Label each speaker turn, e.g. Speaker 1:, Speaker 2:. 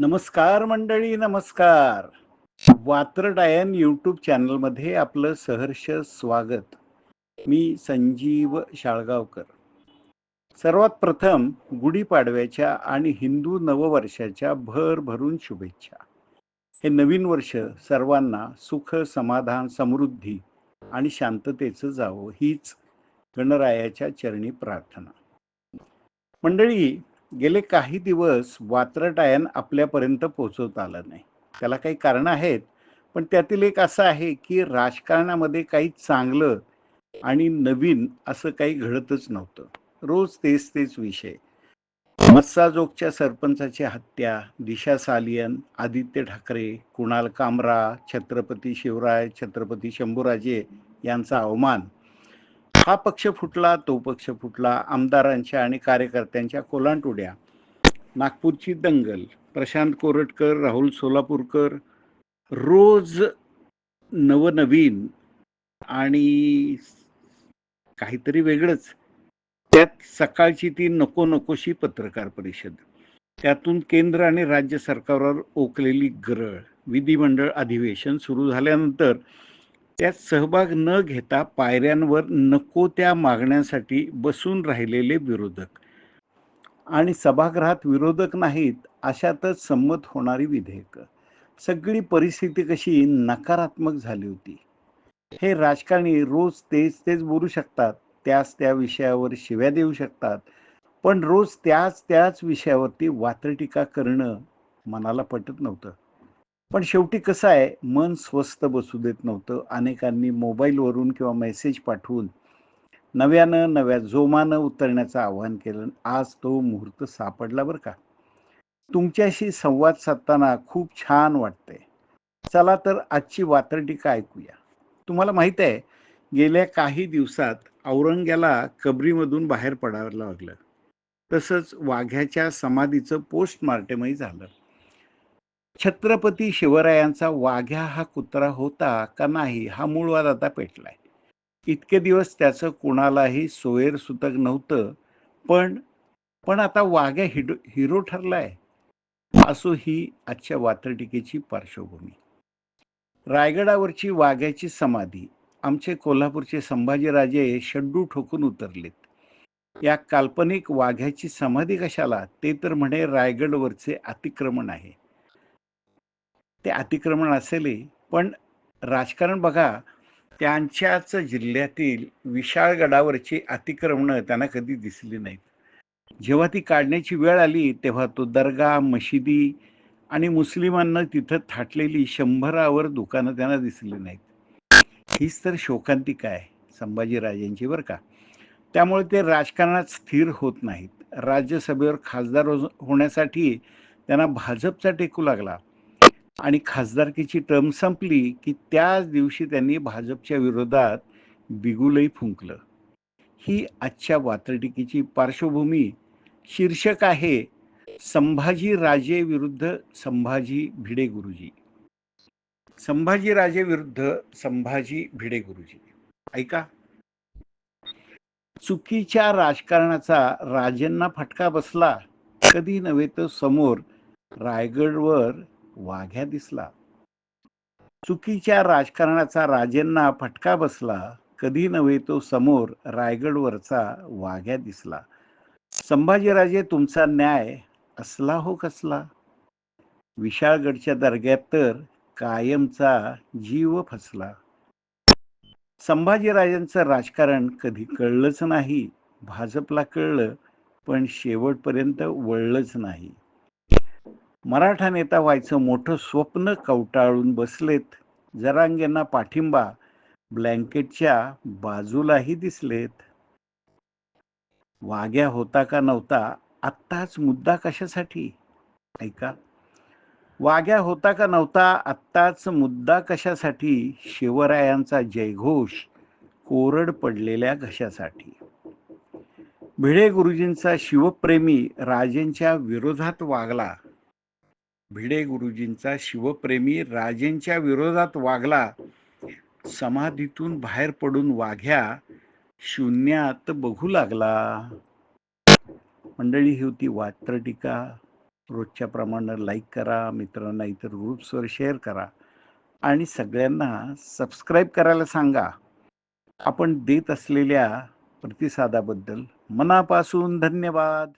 Speaker 1: नमस्कार मंडळी नमस्कार. वात्रडायन यूट्यूब चॅनलमध्ये आपलं सहर्ष स्वागत. मी संजीव शाळगावकर. सर्वात प्रथम गुढीपाडव्याच्या आणि हिंदू नववर्षाच्या भर भरून शुभेच्छा. हे नवीन वर्ष सर्वांना सुख समाधान समृद्धी आणि शांततेचं जावं हीच गणरायाच्या चरणी प्रार्थना. मंडळी गेले काही दिवस वात्रटायन आपल्यापर्यंत पोहोचवता आलं नाही. त्याला काही कारणं आहेत पण त्यातील एक असं आहे की राजकारणामध्ये काही चांगलं आणि नवीन असं काही घडतच नव्हतं. रोज तेच तेच विषय. मस्साजोगच्या सरपंचाची हत्या दिशा सालियन आदित्य ठाकरे कुणाल कामरा छत्रपती शिवराय छत्रपती शंभूराजे यांचा अवमान हा पक्ष फुटला तो पक्ष फुटला. आमदारांच्या आणि कार्यकर्त्यांच्या कोलांटुड्या नागपूरची दंगल प्रशांत कोरटकर राहुल सोलापूरकर रोज नवनवीन आणि काहीतरी वेगळंच. त्यात सकाळची ती नको नकोशी पत्रकार परिषद. त्यातून केंद्र आणि राज्य सरकारवर ओकलेली गरळ. विधिमंडळ अधिवेशन सुरू झाल्यानंतर त्यात सहभाग न घेता पायऱ्यांवर नको त्या मागण्यांसाठी बसून राहिलेले विरोधक. आणि सभागृहात विरोधक नाहीत अशातच संमत होणारी विधेयकं. सगळी परिस्थिती कशी नकारात्मक झाली होती. हे राजकारणी रोज तेच तेच बोलू शकतात त्याच त्या विषयावर शिव्या देऊ शकतात पण रोज त्याच त्याच विषयावरती वात्रटीका करणं मनाला पटत नव्हतं. पण शेवटी कसं आहे मन स्वस्त बसू देत नव्हतं. अनेकांनी मोबाईलवरून किंवा मेसेज पाठवून नव्यानं नव्या जोमानं उतरण्याचं आवाहन केलं. आज तो मुहूर्त सापडला बरं का. तुमच्याशी संवाद साधताना खूप छान वाटतंय. चला तर आजची वातरटीका ऐकूया. तुम्हाला माहीत आहे गेल्या काही दिवसात औरंग्याला कबरीमधून बाहेर पडायला लागलं. तसंच वाघ्याच्या समाधीचं पोस्टमार्टमही झालं. छत्रपती शिवरायांचा वाघ्या हा कुत्रा होता का नाही हा मूळ वाद आता पेटलाय. इतके दिवस त्याचं कुणालाही सोयर सुतक नव्हतं पण पण आता वाघ्या हिडो हिरो ठरलाय. असो ही आजच्या वात्रटिकेची पार्श्वभूमी. रायगडावरची वाघ्याची समाधी आमचे कोल्हापूरचे संभाजीराजे शड्डू ठोकून उतरलेत. या काल्पनिक वाघ्याची समाधी कशाला? ते तर म्हणे रायगडवरचे अतिक्रमण आहे. ते अतिक्रमण असेलही. पण राजकारण बघा त्यांच्याच जिल्ह्यातील विशाळगडावरची अतिक्रमणं त्यांना कधी दिसली नाहीत. जेव्हा ती काढण्याची वेळ आली तेव्हा तो दर्गा मशिदी आणि मुस्लिमांना तिथं थाटलेली शंभरावर दुकानं त्यांना दिसली नाहीत. हीच तर शोकांतिका आहे संभाजीराजांची बरं का. त्यामुळे ते राजकारणात स्थिर होत नाहीत. राज्यसभेवर खासदार होण्यासाठी त्यांना भाजपचा टेकू लागला. आणि खासदारकीची टर्म संपली की त्याच दिवशी त्यांनी भाजपच्या विरोधात बिगुलही फुंकलं. ही आजच्या वात्रटिकेची पार्श्वभूमी शीर्षक आहे संभाजी राजे विरुद्ध संभाजी भिडे गुरुजी. संभाजी राजे विरुद्ध संभाजी भिडे गुरुजी. ऐका. चुकीच्या राजकारणाचा राजेंना फटका बसला कधी नव्हे तर समोर रायगडवर वाघ्या दिसला. चुकीच्या राजकारणाचा राजेंना फटका बसला कधी नव्हे तो समोर रायगडवरचा वाघ्या दिसला. संभाजीराजे तुमचा न्याय असला हो कसला? विशाळगडच्या दर्ग्यात तर कायमचा जीव फसला. संभाजीराजांचं राजकारण कधी कळलंच नाही. भाजपला कळलं पण शेवटपर्यंत वळलंच नाही. मराठा नेता व्हायचं मोठं स्वप्न कवटाळून बसलेत. जरांगेंना पाठिंबा ब्लँकेटच्या बाजूलाही दिसलेत. वाग्या होता का नव्हता आत्ताच मुद्दा कशासाठी? ऐका. वाग्या होता का नव्हता आत्ताच मुद्दा कशासाठी? शिवरायांचा जयघोष कोरड पडलेल्या घशासाठी. भिडे गुरुजींचा शिवप्रेमी राजेंच्या विरोधात वागला. भिडे गुरुजींचा शिवप्रेमी राजेंच्या विरोधात वागला समाधीतून बाहेर पडून वाघ्या शून्यात बघू लागला. मंडळी ही होती वात्र टीका. रोजच्या प्रमाणे लाईक करा मित्रांना इतर ग्रुप्सवर शेअर करा आणि सगळ्यांना सबस्क्राईब करायला सांगा. आपण देत असलेल्या प्रतिसादाबद्दल मनापासून धन्यवाद.